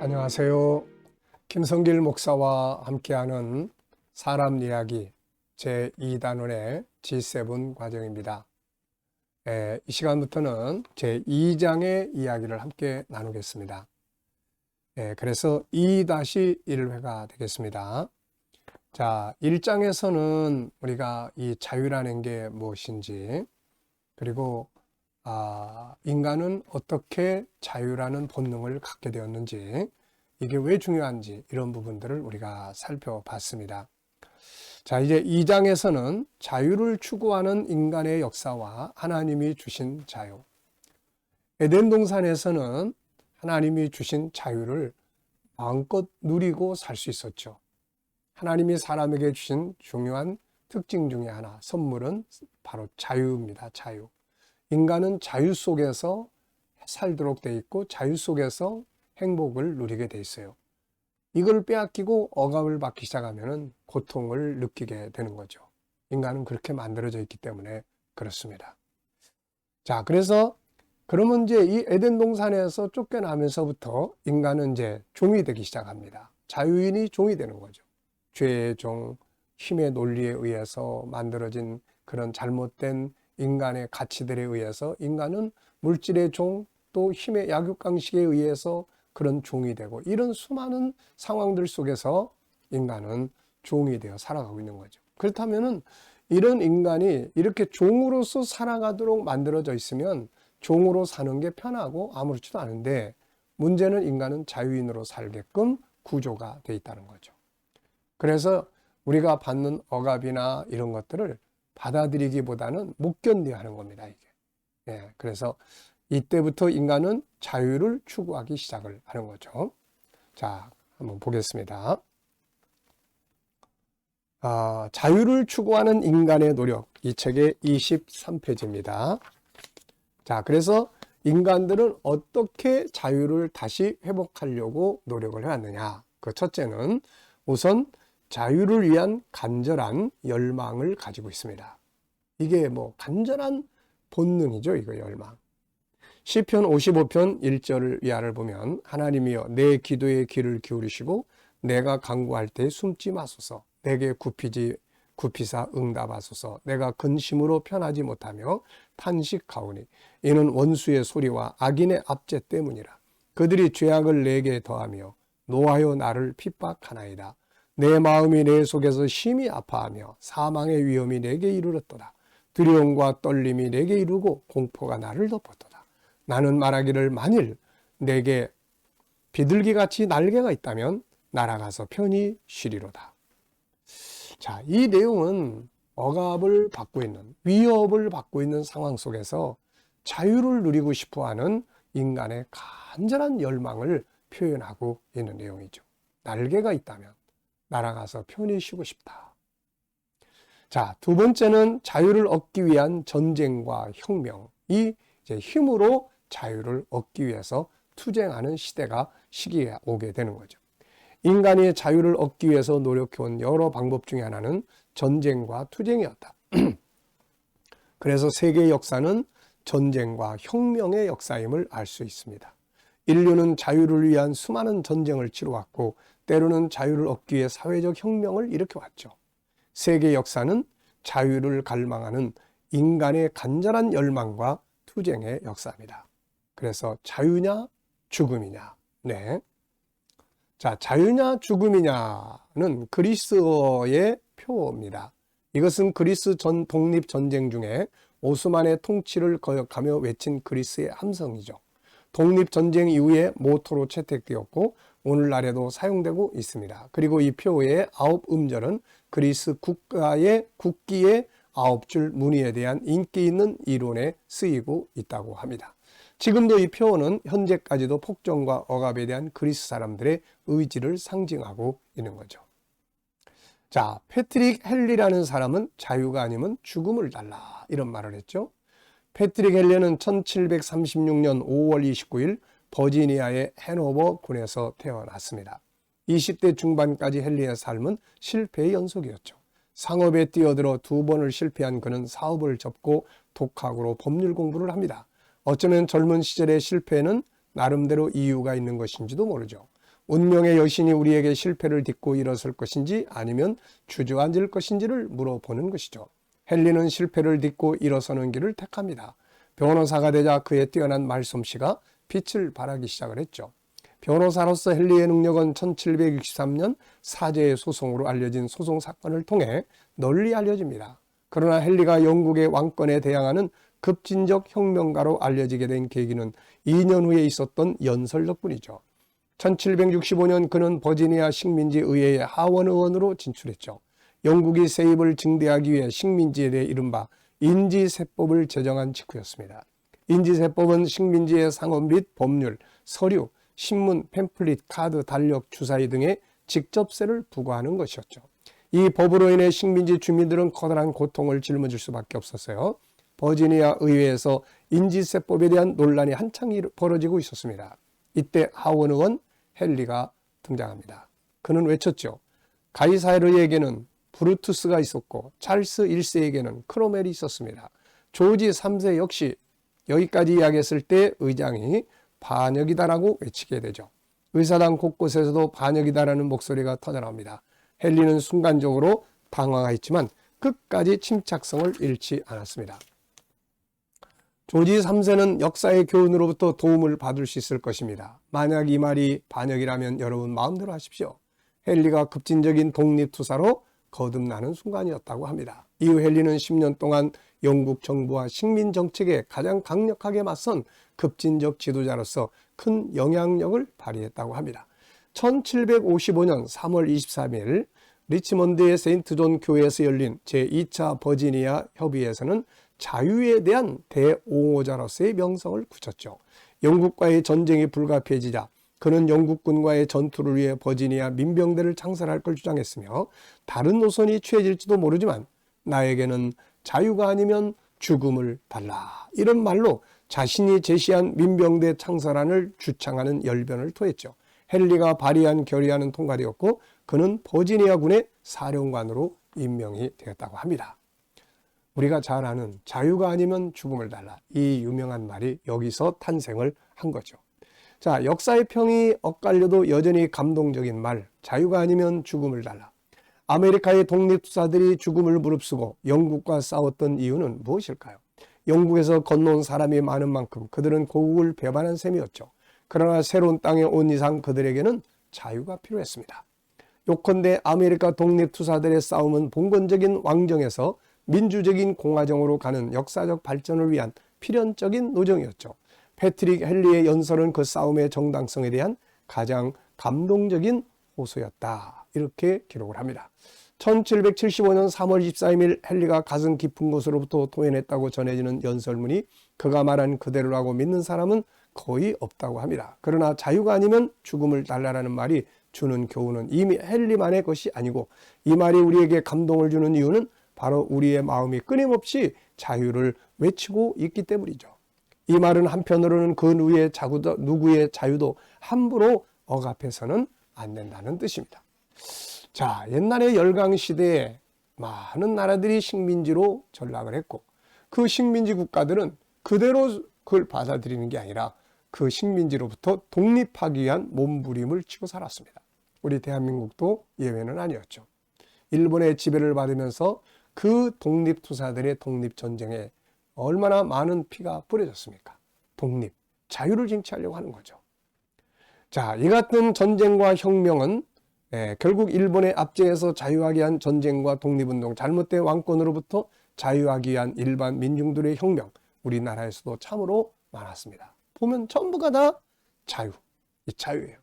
안녕하세요. 김성길 목사와 함께하는 사람 이야기 제2단원의 G7 과정입니다. 에, 이 시간부터는 제2장의 이야기를 함께 나누겠습니다. 에, 그래서 2-1회가 되겠습니다. 자, 1장에서는 우리가 이 자유라는 게 무엇인지, 그리고 아, 인간은 어떻게 자유라는 본능을 갖게 되었는지, 이게 왜 중요한지 이런 부분들을 우리가 살펴봤습니다. 자, 이제 2장에서는 자유를 추구하는 인간의 역사와 하나님이 주신 자유. 에덴 동산에서는 하나님이 주신 자유를 마음껏 누리고 살 수 있었죠. 하나님이 사람에게 주신 중요한 특징 중의 하나, 선물은 바로 자유입니다. 자유. 인간은 자유 속에서 살도록 돼 있고 자유 속에서 행복을 누리게 돼 있어요. 이걸 빼앗기고 억압을 받기 시작하면 고통을 느끼게 되는 거죠. 인간은 그렇게 만들어져 있기 때문에 그렇습니다. 자, 그래서 그러면 이제 이 에덴 동산에서 쫓겨나면서부터 인간은 이제 종이 되기 시작합니다. 자유인이 종이 되는 거죠. 죄의 종, 힘의 논리에 의해서 만들어진 그런 잘못된 인간의 가치들에 의해서 인간은 물질의 종, 또 힘의 약육강식에 의해서 그런 종이 되고 이런 수많은 상황들 속에서 인간은 종이 되어 살아가고 있는 거죠. 그렇다면은 이런 인간이 이렇게 종으로서 살아가도록 만들어져 있으면 종으로 사는 게 편하고 아무렇지도 않은데 문제는 인간은 자유인으로 살게끔 구조가 돼 있다는 거죠. 그래서 우리가 받는 억압이나 이런 것들을 받아들이기보다는 못 견뎌야 하는 겁니다, 이게. 예, 그래서 이때부터 인간은 자유를 추구하기 시작을 하는 거죠. 자, 한번 보겠습니다. 아, 자유를 추구하는 인간의 노력. 이 책의 23페이지입니다. 자, 그래서 인간들은 어떻게 자유를 다시 회복하려고 노력을 해왔느냐. 그 첫째는 우선 자유를 위한 간절한 열망을 가지고 있습니다. 이게 뭐 간절한 본능이죠, 이거 열망. 시편 55편 1절 위아를 보면 하나님이여 내 기도에 귀를 기울이시고 내가 간구할 때 숨지 마소서. 내게 굽히지 굽히사 응답하소서. 내가 근심으로 편하지 못하며 탄식하오니 이는 원수의 소리와 악인의 압제 때문이라. 그들이 죄악을 내게 더하며 노하여 나를 핍박하나이다. 내 마음이 내 속에서 심히 아파하며 사망의 위험이 내게 이르렀도다. 두려움과 떨림이 내게 이르고 공포가 나를 덮었도다 나는 말하기를 만일 내게 비둘기 같이 날개가 있다면 날아가서 편히 쉬리로다. 자, 이 내용은 억압을 받고 있는, 위협을 받고 있는 상황 속에서 자유를 누리고 싶어 하는 인간의 간절한 열망을 표현하고 있는 내용이죠. 날개가 있다면 날아가서 편히 쉬고 싶다. 자, 두 번째는 자유를 얻기 위한 전쟁과 혁명. 이 힘으로 자유를 얻기 위해서 투쟁하는 시대가 시기에 오게 되는 거죠. 인간이 자유를 얻기 위해서 노력해온 여러 방법 중에 하나는 전쟁과 투쟁이었다. 그래서 세계 역사는 전쟁과 혁명의 역사임을 알 수 있습니다. 인류는 자유를 위한 수많은 전쟁을 치러왔고 때로는 자유를 얻기 위해 사회적 혁명을 일으켜왔죠. 세계 역사는 자유를 갈망하는 인간의 간절한 열망과 투쟁의 역사입니다. 그래서 자유냐 죽음이냐. 네. 자, 자유냐 죽음이냐는 그리스어의 표입니다. 이것은 그리스 전 독립 전쟁 중에 오스만의 통치를 거역하며 외친 그리스의 함성이죠. 독립 전쟁 이후에 모토로 채택되었고 오늘날에도 사용되고 있습니다. 그리고 이 표의 아홉 음절은 그리스 국가의 국기의 아홉 줄 무늬에 대한 인기 있는 이론에 쓰이고 있다고 합니다. 지금도 이 표어는 현재까지도 폭정과 억압에 대한 그리스 사람들의 의지를 상징하고 있는 거죠. 자, 패트릭 헨리라는 사람은 자유가 아니면 죽음을 달라 이런 말을 했죠. 패트릭 헨리는 1736년 5월 29일 버지니아의 해노버 군에서 태어났습니다. 20대 중반까지 헨리의 삶은 실패의 연속이었죠. 상업에 뛰어들어 두 번을 실패한 그는 사업을 접고 독학으로 법률 공부를 합니다. 어쩌면 젊은 시절의 실패는 나름대로 이유가 있는 것인지도 모르죠. 운명의 여신이 우리에게 실패를 딛고 일어설 것인지 아니면 주저앉을 것인지를 물어보는 것이죠. 헨리는 실패를 딛고 일어서는 길을 택합니다. 변호사가 되자 그의 뛰어난 말솜씨가 빛을 발하기 시작을 했죠. 변호사로서 헨리의 능력은 1763년 사제의 소송으로 알려진 소송 사건을 통해 널리 알려집니다. 그러나 헨리가 영국의 왕권에 대항하는 급진적 혁명가로 알려지게 된 계기는 2년 후에 있었던 연설 덕분이죠. 1765년 그는 버지니아 식민지 의회의 하원 의원으로 진출했죠. 영국이 세입을 증대하기 위해 식민지에 대해 이른바 인지세법을 제정한 직후였습니다. 인지세법은 식민지의 상업 및 법률, 서류, 신문, 팸플릿, 카드, 달력, 주사위 등의 직접세를 부과하는 것이었죠. 이 법으로 인해 식민지 주민들은 커다란 고통을 짊어질 수밖에 없었어요. 버지니아 의회에서 인지세법에 대한 논란이 한창 벌어지고 있었습니다. 이때 하원 의원 헨리가 등장합니다. 그는 외쳤죠. 가이사르에게는 브루투스가 있었고 찰스 1세에게는 크로멜이 있었습니다. 조지 3세 역시 여기까지 이야기했을 때 의장이 반역이다라고 외치게 되죠. 의사당 곳곳에서도 반역이다라는 목소리가 터져나옵니다. 헨리는 순간적으로 당황하였지만 끝까지 침착성을 잃지 않았습니다. 조지 3세는 역사의 교훈으로부터 도움을 받을 수 있을 것입니다. 만약 이 말이 반역이라면 여러분 마음대로 하십시오. 헨리가 급진적인 독립투사로 거듭나는 순간이었다고 합니다. 이후 헨리는 10년 동안 영국 정부와 식민 정책에 가장 강력하게 맞선 급진적 지도자로서 큰 영향력을 발휘했다고 합니다. 1755년 3월 23일 리치먼드의 세인트 존 교회에서 열린 제2차 버지니아 협의회에서는 자유에 대한 대옹호자로서의 명성을 굳혔죠. 영국과의 전쟁이 불가피해지자 그는 영국군과의 전투를 위해 버지니아 민병대를 창설할 걸 주장했으며 다른 노선이 취해질지도 모르지만 나에게는 자유가 아니면 죽음을 달라 이런 말로 자신이 제시한 민병대 창설안을 주창하는 열변을 토했죠. 헨리가 발의한 결의안은 통과되었고 그는 버지니아 군의 사령관으로 임명이 되었다고 합니다. 우리가 잘 아는 자유가 아니면 죽음을 달라. 이 유명한 말이 여기서 탄생을 한 거죠. 자, 역사의 평이 엇갈려도 여전히 감동적인 말, 자유가 아니면 죽음을 달라. 아메리카의 독립투사들이 죽음을 무릅쓰고 영국과 싸웠던 이유는 무엇일까요? 영국에서 건너온 사람이 많은 만큼 그들은 고국을 배반한 셈이었죠. 그러나 새로운 땅에 온 이상 그들에게는 자유가 필요했습니다. 요컨대 아메리카 독립투사들의 싸움은 봉건적인 왕정에서 민주적인 공화정으로 가는 역사적 발전을 위한 필연적인 노정이었죠. 패트릭 헨리의 연설은 그 싸움의 정당성에 대한 가장 감동적인 호소였다. 이렇게 기록을 합니다. 1775년 3월 24일 헨리가 가슴 깊은 곳으로부터 토해냈다고 전해지는 연설문이 그가 말한 그대로라고 믿는 사람은 거의 없다고 합니다. 그러나 자유가 아니면 죽음을 달라라는 말이 주는 교훈은 이미 헨리만의 것이 아니고 이 말이 우리에게 감동을 주는 이유는 바로 우리의 마음이 끊임없이 자유를 외치고 있기 때문이죠. 이 말은 한편으로는 그 누구의, 자구도, 누구의 자유도 함부로 억압해서는 안 된다는 뜻입니다. 자, 옛날에 열강 시대에 많은 나라들이 식민지로 전락을 했고 그 식민지 국가들은 그대로 그걸 받아들이는 게 아니라 그 식민지로부터 독립하기 위한 몸부림을 치고 살았습니다. 우리 대한민국도 예외는 아니었죠. 일본의 지배를 받으면서 그 독립투사들의 독립전쟁에 얼마나 많은 피가 뿌려졌습니까? 독립, 자유를 쟁취하려고 하는 거죠. 자, 이 같은 전쟁과 혁명은 예, 결국 일본의 압제에서 자유하게 한 전쟁과 독립운동, 잘못된 왕권으로부터 자유하기 위한 일반 민중들의 혁명, 우리나라에서도 참으로 많았습니다. 보면 전부가 다 자유, 이 자유예요.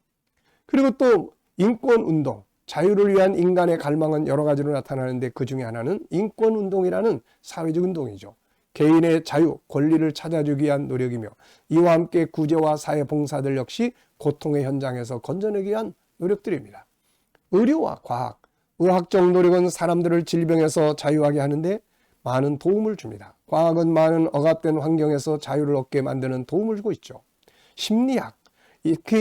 그리고 또 인권운동, 자유를 위한 인간의 갈망은 여러 가지로 나타나는데 그 중에 하나는 인권운동이라는 사회적 운동이죠. 개인의 자유, 권리를 찾아주기 위한 노력이며 이와 함께 구제와 사회봉사들 역시 고통의 현장에서 건져내기 위한 노력들입니다. 의료와 과학, 의학적 노력은 사람들을 질병에서 자유하게 하는데 많은 도움을 줍니다. 과학은 많은 억압된 환경에서 자유를 얻게 만드는 도움을 주고 있죠. 심리학,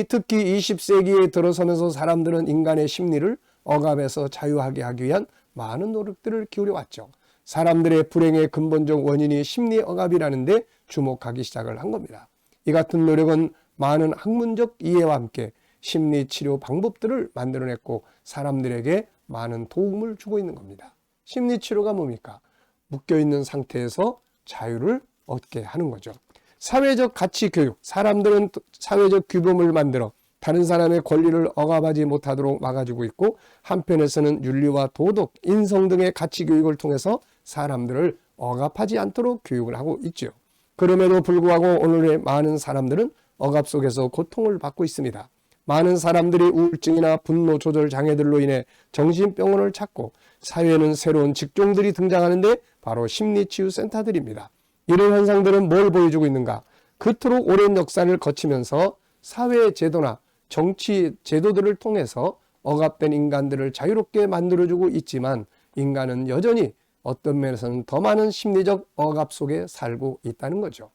특히 20세기에 들어서면서 사람들은 인간의 심리를 억압에서 자유하게 하기 위한 많은 노력들을 기울여 왔죠. 사람들의 불행의 근본적 원인이 심리 억압이라는데 주목하기 시작을 한 겁니다. 이 같은 노력은 많은 학문적 이해와 함께 심리 치료 방법들을 만들어냈고 사람들에게 많은 도움을 주고 있는 겁니다. 심리 치료가 뭡니까? 묶여 있는 상태에서 자유를 얻게 하는 거죠. 사회적 가치 교육. 사람들은 또 사회적 규범을 만들어 다른 사람의 권리를 억압하지 못하도록 막아주고 있고 한편에서는 윤리와 도덕, 인성 등의 가치 교육을 통해서 사람들을 억압하지 않도록 교육을 하고 있죠. 그럼에도 불구하고 오늘의 많은 사람들은 억압 속에서 고통을 받고 있습니다. 많은 사람들이 우울증이나 분노 조절 장애들로 인해 정신병원을 찾고 사회에는 새로운 직종들이 등장하는데 바로 심리치유센터들입니다. 이런 현상들은 뭘 보여주고 있는가? 그토록 오랜 역사를 거치면서 사회 제도나 정치 제도들을 통해서 억압된 인간들을 자유롭게 만들어주고 있지만 인간은 여전히 어떤 면에서는 더 많은 심리적 억압 속에 살고 있다는 거죠.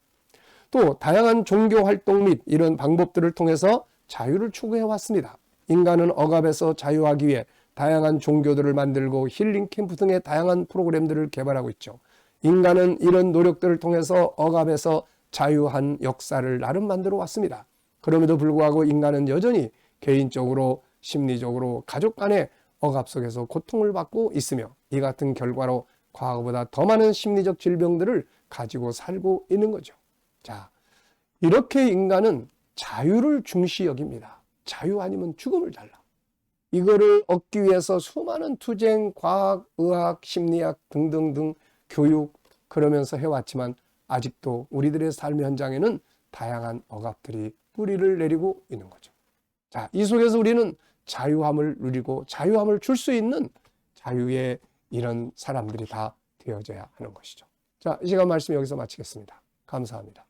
또 다양한 종교 활동 및 이런 방법들을 통해서 자유를 추구해 왔습니다. 인간은 억압에서 자유하기 위해 다양한 종교들을 만들고 힐링 캠프 등의 다양한 프로그램들을 개발하고 있죠. 인간은 이런 노력들을 통해서 억압에서 자유한 역사를 나름 만들어 왔습니다. 그럼에도 불구하고 인간은 여전히 개인적으로 심리적으로 가족 간의 억압 속에서 고통을 받고 있으며 이 같은 결과로 과거보다 더 많은 심리적 질병들을 가지고 살고 있는 거죠. 자, 이렇게 인간은 자유를 중시 여깁니다. 자유 아니면 죽음을 달라. 이거를 얻기 위해서 수많은 투쟁, 과학, 의학, 심리학 등등등 교육 그러면서 해왔지만 아직도 우리들의 삶의 현장에는 다양한 억압들이 뿌리를 내리고 있는 거죠. 자, 이 속에서 우리는 자유함을 누리고 자유함을 줄 수 있는 자유의 이런 사람들이 다 되어져야 하는 것이죠. 자, 이 시간 말씀 여기서 마치겠습니다. 감사합니다.